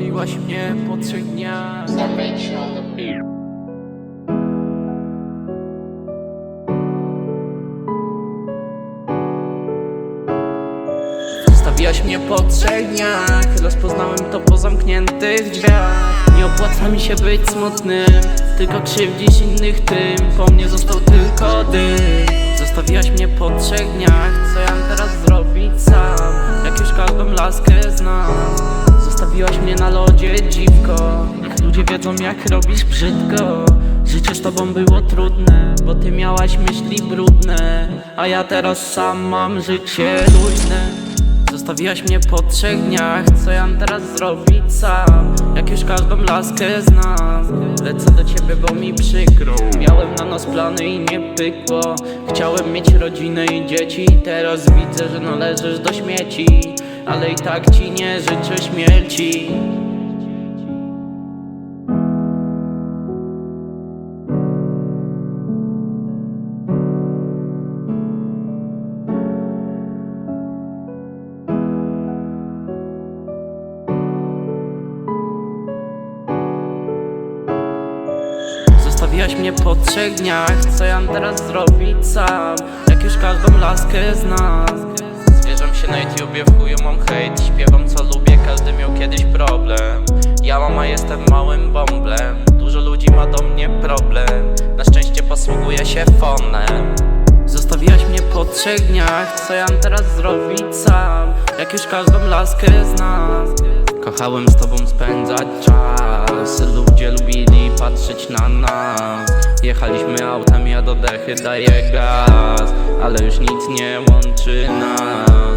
Zostawiłaś mnie po trzech dniach. Zostawiłaś mnie po trzech dniach. Rozpoznałem to po zamkniętych drzwiach. Nie opłaca mi się być smutnym Tylko krzywdzisz innych tym. Po mnie został tylko dym Zostawiłaś mnie po trzech dniach. Co ja teraz zrobić sam? Jak już każdą laskę znam Zostawiłaś mnie na lodzie dziwko. Niech ludzie wiedzą jak robisz brzydko. Życie z tobą było trudne Bo ty miałaś myśli brudne. A ja teraz sam mam życie luźne. Zostawiłaś mnie po trzech dniach Co ja mam teraz zrobić sam? Jak już każdą laskę znam Lecę do ciebie, bo mi przykro. Miałem na nas plany i nie pykło. Chciałem mieć rodzinę i dzieci. Teraz widzę, że należysz do śmieci Ale i tak ci nie życzę śmierci. Zostawiłaś mnie po trzech dniach Co ja mam teraz zrobić sam? Jak już każdą laskę znam się na YouTubie, w chuju mam hejt Śpiewam co lubię, każdy miał kiedyś problem. Ja mama jestem małym bąblem Dużo ludzi ma do mnie problem. Na szczęście posługuję się fonem. Zostawiłaś mnie po trzech dniach Co ja mam teraz zrobić sam? Jak już każdą laskę znam. Kochałem z tobą spędzać czas. Ludzie lubili patrzeć na nas. Jechaliśmy autem, ja do dechy daję gaz. Ale już nic nie łączy nas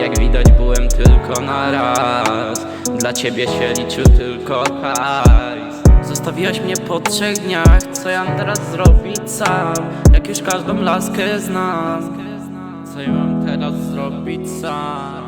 Jak widać byłem tylko na raz. Dla ciebie się liczył tylko hajs. Zostawiłaś mnie po trzech dniach. Co ja mam teraz zrobić sam? Jak już każdą laskę znam. Co ja mam teraz zrobić sam